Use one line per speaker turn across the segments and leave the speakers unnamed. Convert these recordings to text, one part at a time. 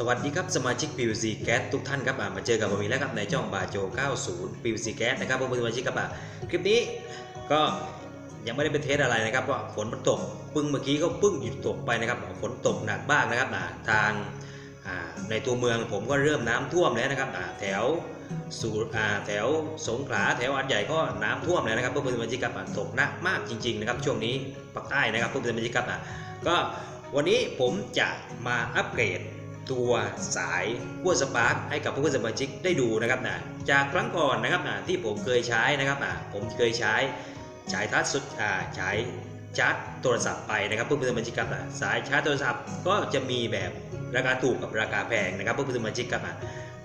สวัสดีครับสมาชิก PVC Gas ทุกท่านครับมาเจอกับผมอีกแล้วครับในช่องบาโจ 90 PVC Gas นะครับผมเป็นสมาชิกครับคลิปนี้ก็ยังไม่ได้เป็นเทสอะไรนะครับว่าฝนมันตกปึ้งเมื่อกี้ก็ปึ้งหยุดตกไปนะครับฝนตกหนักบ้างนะครับทางในตัวเมืองผมก็เริ่มน้ำท่วมแล้วนะครับแถวสูแถวสงขลาแถวอันใหญ่ก็น้ำท่วมแล้วนะครับเพื่อนสมาชิกครับตกหนักมากจริงๆนะครับช่วงนี้ภาคใต้นะครับเพื่อนสมาชิกครับก็วันนี้ผมจะมาอัปเกรด ตัวสายขั้วสปาร์กให้กับเพื่อนสมาชิกได้ดูนะครับนะจากครั้งก่อนนะครับนะที่ผมเคยใช้นะครับนะผมเคยใช้ฉายทัชสุดอ่าฉายชาร์จโทรศัพท์ไปนะครับเพื่อนสมาชิกครับนะสายชาร์จโทรศัพท์ก็จะมีแบบราคาถูกกับราคาแพงนะครับเพื่อนสมาชิกครับนะ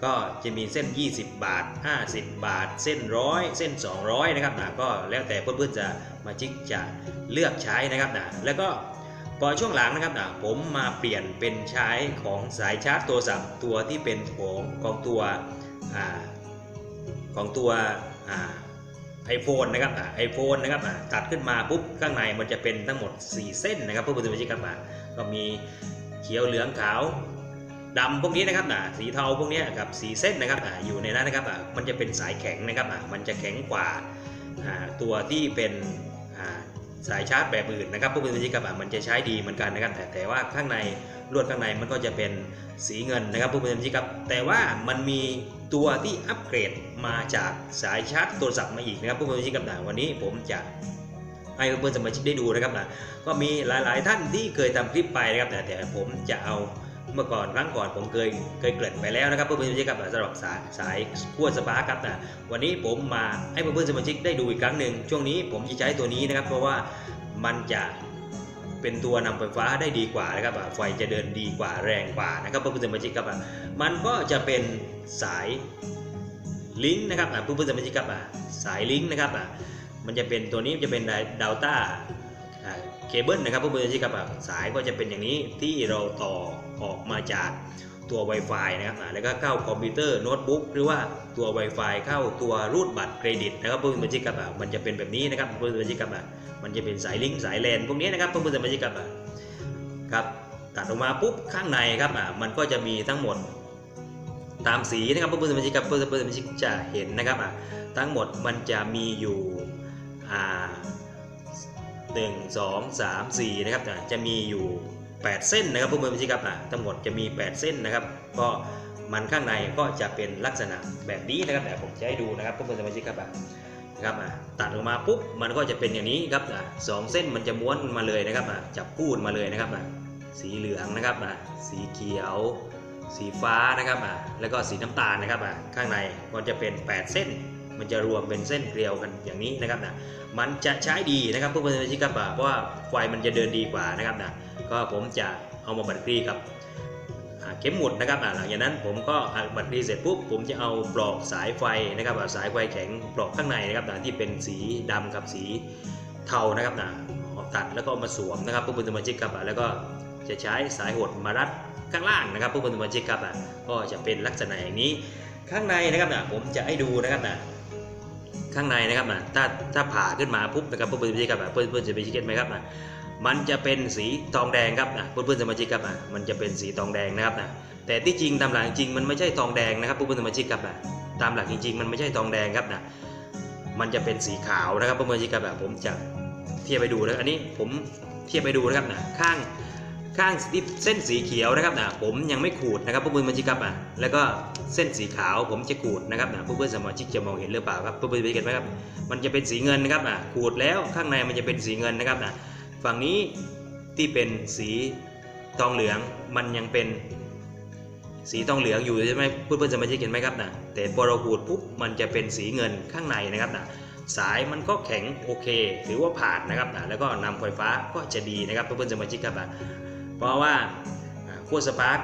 ก็จะมีเส้น 20 บาท 50 บาท เส้นร้อยเส้น 200 นะครับนะก็แล้วแต่เพื่อนๆจะมาชิกจะเลือกใช้นะครับนะแล้วก็ พอช่วงหลังนะครับนะผมมาเปลี่ยนเป็นใช้ของสายชาร์จโทรศัพท์ตัวที่เป็นของของตัวอของตัวไอโฟนนะครับไอโฟนนะครับตัดขึ้นมาปุ๊บข้างในมันจะเป็นทั้งหมด 4 เส้นนะครับเพื่อนๆสมาชิกครับอ่าก็มีเขียวเหลืองขาวดำพวกนี้นะครับอ่าสีเทาพวกนี้กับสีเส้นนะครับออยู่ในนั้นนะครับมันจะเป็นสายแข็งนะครับมันจะแข็งกว่าตัวที่เป็น สายชาร์จแบบอื่นนะครับพวกเป็นสีกระบอะมันจะใช้ดีเหมือนกันนะครับ แต่แต่ว่าข้างในลวดข้างในมันก็จะเป็นสีเงินนะครับพวกเป็นสีกครับ แต่ว่ามันมีตัวที่อัปเกรดมาจากสายชาร์จโทรศัพท์มาอีกนะครับพวกเป็นสีกระบนะวันนี้ผมจะให้เพื่อนสมาชิกได้ดูนะครับนะก็มีหลาย ๆ ท่านที่เคยทำคลิปไปนะครับแต่แต่ผมจะเอา เมื่อก่อนครั้งก่อนผมเคยเคยเกริ่นไปแล้วนะครับเพื่อนๆสมาชิกครับสำหรับสายสายขั้วสปาร์ครับนะวันนี้ผมมาให้เพื่อนๆสมาชิกได้ดูอีกครั้งหนึ่งช่วงนี้ผมจะใช้ตัวนี้นะครับ เพราะว่ามันจะเป็นตัวนำไฟฟ้าได้ดีกว่านะครับไฟจะเดินดีกว่าแรงกว่านะครับเพื่อนๆสมาชิกครับมันก็จะเป็นสายลิงก์นะครับเพื่อนๆสมาชิกครับสายลิงก์นะครับมันจะเป็นตัวนี้จะเป็นดาวต้าเคเบิลนะครับเพื่อนๆสมาชิกครับสายก็จะเป็นอย่างนี้ที่เราต่อ ออกมาจากตัว Wi-Fi นะครับแล้วก็เข้าคอมพิวเตอร์โน้ตบุ๊กหรือว่าตัว Wi-Fi เข้าตัวรูดบัตรเครดิตนะครับเพื่อนๆสมาชิกับมันจะเป็นแบบนี้นะครับเพื่อนๆสมาชิกับมันจะเป็นสายลิงก์สายแลนพวกนี้นะครับเพื่อนๆสมาชิกับครับตัดออกมาปุ๊บข้างในครับอะมันก็จะมีทั้งหมดตามสีนะครับเพื่อนสมาชิกครับเพื่อนสมาชิกจะเห็นนะครับอะทั้งหมดมันจะมีอยู่อ่าหนึ่งสองสามสี่นะครับอะจะมีอยู่ 8 เส้นนะครับเพื่อนๆสมาชิกครับอะทั้งหมดจะมี 8 เส้นนะครับ ก็มันข้างในก็จะเป็นลักษณะแบบนี้นะครับแต่ผมจะให้ดูนะครับเพื่อนสมาชิกครับอะนะครับอะตัดออกมาปุ๊บมันก็จะเป็นอย่างนี้ครับอะสองเส้นมันจะม้วนมาเลยนะครับอะจับพูดมาเลยนะครับอะสีเหลืองนะครับอะสีเขียว สีฟ้านะครับอะแล้วก็สีน้ำตาลนะครับอะข้างในมันจะเป็น 8 เส้น มันจะรวมเป็นเส้นเกลียวกันอย่างนี้นะครับนะมันจะใช้ดีนะครับเพื่อนๆสมาชิกับเพราะว่าไฟมันจะเดินดีกว่านะครับนะก็ผมจะเอามาบัดกรีกับเข็มหมุดนะครับอ่าหลังจากนั้นผมก็อัดบัตรดีเสร็จปุ๊บผมจะเอาปลอกสายไฟนะครับสายไฟแข็งปลอกข้างในนะครับอ่าที่เป็นสีดำกับสีเทานะครับนะตัดแล้วก็เอามาสวมนะครับเพื่อนๆสมาชิกครับแล้วก็จะใช้สายหดมารัดข้างล่างนะครับเพื่อนๆสมาชิกครับก็จะเป็นลักษณะอย่างนี้ข้างในนะครับนะผมจะให้ดูนะครับนะ ข้างในนะครับนะถ้าถ้าผ่าขึ้นมาปุ๊บนะครับเพื่อนๆสมาชิกครับอ่าเพื่อนๆจะไปชิคเก็ตไหมครับนะมันจะเป็นสีทองแดงครับนะเพื่อนๆสมาชิกครับนะมันจะเป็นสีทองแดงนะครับนะแต่ที่จริงตามหลักจริงมันไม่ใช่ทองแดงนะครับเพื่อนๆสมาชิกครับนะตามหลักจริง ๆ มันไม่ใช่ทองแดงครับนะมันจะเป็นสีขาวนะครับเพื่อนๆสมาชิกครับนะผมจะเทียบไปดูนะอันนี้ผมเทียบไปดูนะครับนะข้าง ข้างเส้นสีเขียวนะครับนะผมยังไม่ขูดนะครับเพื่อนสมาชิกครับนะแล้วก็เส้นสีขาวผมจะขูดนะครับนะเพื่อนสมาชิกจะมองเห็นหรือเปล่าครับเพื่อนสมาชิกเห็นไหมครับมันจะเป็นสีเงินนะครับนะขูดแล้วข้างในมันจะเป็นสีเงินนะครับนะฝั่งนี้ที่เป็นสีทองเหลืองมันยังเป็นสีทองเหลืองอยู่ใช่ไหมเพื่อนสมาชิกเห็นไหมครับนะแต่พอเราขูดปุ๊บมันจะเป็นสีเงินข้างในนะครับนะสายมันก็แข็งโอเคถือว่าผ่านนะครับนะแล้วก็นำไฟฟ้าก็จะดีนะครับเพื่อนสมาชิกครับนะ เพราะว่าขั้วสปาร์ก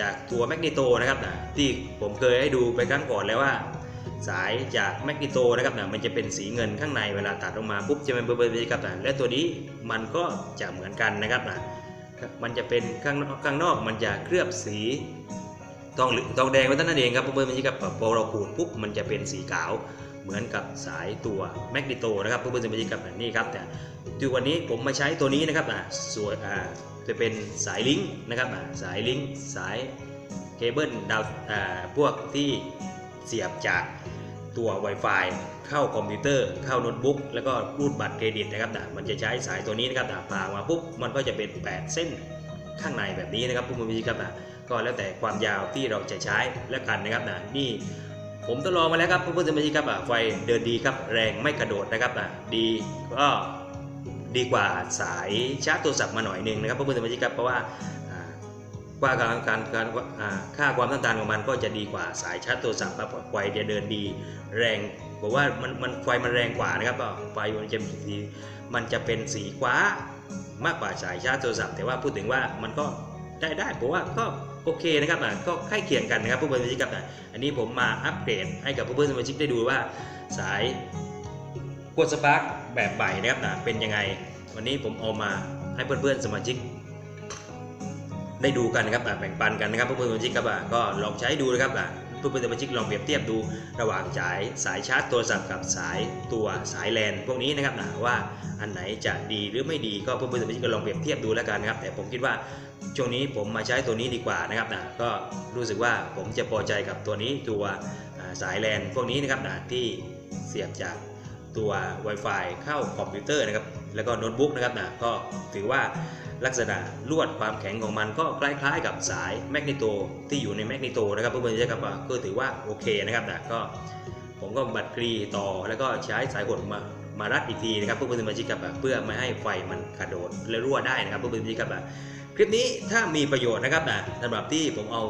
จากตัวแมกนีโตนะครับนะที่ผมเคยให้ดูไปครั้งก่อนแล้วว่า สายจากแมกนีโตนะครับนะมันจะเป็นสีเงินข้างในเวลาตัดออกมาปุ๊บจะเป็นเบอร์เบอร์ครับนะและตัวนี้มันก็จะเหมือนกันนะครับนะมันจะเป็นข้างข้างนอกมันจะเคลือบสีทองเหลืองทองแดงไว้เท่านั้นเองครับเบอร์เบอร์ครับพอเราขูดปุ๊บมันจะเป็นสีขาวเหมือนกับสายตัวแมกนีโตนะครับเบอร์เบอร์ครับนี่ครับแต่ที่วันนี้ผมมาใช้ตัวนี้นะครับนะสวยอ่า จะเป็นสายลิงก์นะครับอ่าสายลิงก์สายเคเบิลดาวอ่าพวกที่เสียบจากตัว Wi-Fi เข้าคอมพิวเตอร์ เข้าโน้ตบุ๊กแล้วก็รูดบัตรเครดิตนะครับนะมันจะใช้สายตัวนี้นะครับนะพามาปุ๊บมันก็จะเป็น 8 เส้นข้างในแบบนี้นะครับผู้มือวิครับนะก็แล้วแต่ความยาวที่เราจะใช้แล้วกันนะครับนะนี่ผมทดลองมาแล้วครับเพื่อนๆสมาชิครับอะไฟเดินดีครับแรงไม่กระโดดนะครับนะดีก็ ดีกว่าสายชาร์จโทรศัพท์มาหน่อยหนึ่งนะครับเพื่อนสมาชิกครับเพราะว่าว่าการการการอ่าค่าความต้านทานของมันก็จะดีกว่าสายชาร์จโทรศัพท์ครับไฟจะเดินดีแรงบอกว่ามันมันไฟมันแรงกว่านะครับก็ไฟมันจะมีสีมันจะเป็นสีฟ้ามากกว่าสายชาร์จโทรศัพท์แต่ว่าพูดถึงว่ามันก็ได้ได้ผมว่าก็โอเคนะครับก็ใกล้เคียงกันนะครับผู้บริโภคครับอันนี้ผมมาอัปเกรดให้กับผู้บริโภคสมาชิกได้ดูว่าสาย กดสปาร์กแบบใหม่นะครับอะเป็นยังไง วันนี้ผมเอามาให้เพื่อนๆสมาชิก ได้ดูกันนะครับอะแบ่งปันกันนะครับเพื่อนๆสมาชิกครับอะก็ลองใช้ดูนะครับอะเพื่อนๆสมาชิกลองเปรียบเทียบดูระหว่างสายสายชาร์จโทรศัพท์กับสายตัวสายแลนพวกนี้นะครับนะว่าอันไหนจะดีหรือไม่ดีก็เพื่อนๆสมาชิกก็ลองเปรียบเทียบดูแล้วกันนะครับ แต่ผมคิดว่าช่วงนี้ผมมาใช้ตัวนี้ดีกว่านะครับนะก็รู้สึกว่าผมจะพอใจกับตัวนี้ตัวสายแลนพวกนี้นะครับนะที่เสียบจาก ตัว Wi-Fi เข้าคอมพิวเตอร์นะครับ แล้วก็โน้ตบุ๊กนะครับนะก็ถือว่าลักษณะลวดความแข็งของมันก็คล้ายๆ กับสายแมกนีโตที่อยู่ในแมกนีโตนะครับเพื่อนๆจะครับว่าก็ถือว่าโอเคนะครับนะก็ผมก็บัดกรีต่อแล้วก็ใช้สายหดมามารัดอีกทีนะครับเพื่อนๆสมาชิกครับเพื่อไม่ให้ไฟมันกระโดดและรั่วได้นะครับเพื่อนๆสมาชิกครับคลิปนี้ถ้ามีประโยชน์นะครับนะสำหรับที่ผมเอา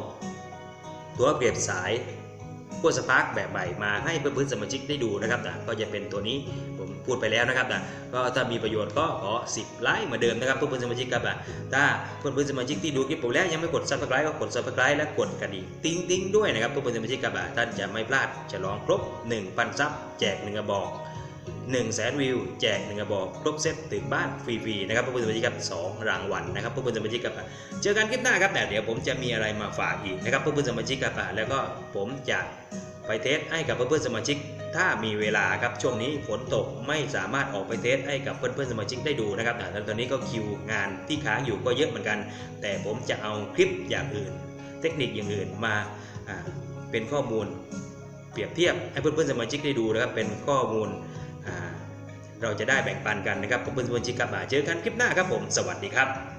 ตัวเปรียบสาย พวกสปาร์กแบบใหม่มาให้เพื่อนๆสมาชิกได้ดูนะครับนะก็จะเป็นตัวนี้ผมพูดไปแล้วนะครับนะก็ถ้ามีประโยชน์ก็ขอ 10 ไลค์เหมือนเดิมนะครับเพื่อนๆสมาชิกครับนะถ้าเพื่อนๆสมาชิกที่ดูคลิปผมแล้วยังไม่กดซับสไครต์ก็กดซับสไครต์และกดกระดิ่งติ๊งติ๊งด้วยนะครับเพื่อนๆสมาชิกครับนะท่านจะไม่พลาดฉลองครบ 1,000 ซับแจก1กระบอก 1แสนวิว แจก1กระบอกครบเซตถึงบ้านฟรีๆนะครับเพื่อนๆสมาชิกครับสองรางวัลนะครับเพื่อนๆสมาชิกครับเจอกันคลิปหน้าครับแต่เดี๋ยวผมจะมีอะไรมาฝากอีกนะครับเพื่อนๆสมาชิกครับแล้วก็ผมจะไปเทสให้กับเพื่อนๆสมาชิก ถ้ามีเวลาครับช่วงนี้ฝนตกไม่สามารถออกไปเทสให้กับเพื่อนๆสมาชิกได้ดูนะครับแต่ตอนนี้ก็คิวงานที่ค้างอยู่ก็เยอะเหมือนกัน แต่ผมจะเอาคลิปอย่างอื่น เทคนิคอย่างอื่นมาเป็นข้อมูล เปรียบเทียบให้เพื่อนๆสมาชิกได้ดูนะครับเป็นข้อมูล เราจะได้แบ่งปันกันนะครับเพื่อนๆสมาชิกครับาเจอกันคลิปหน้าครับผม สวัสดีครับ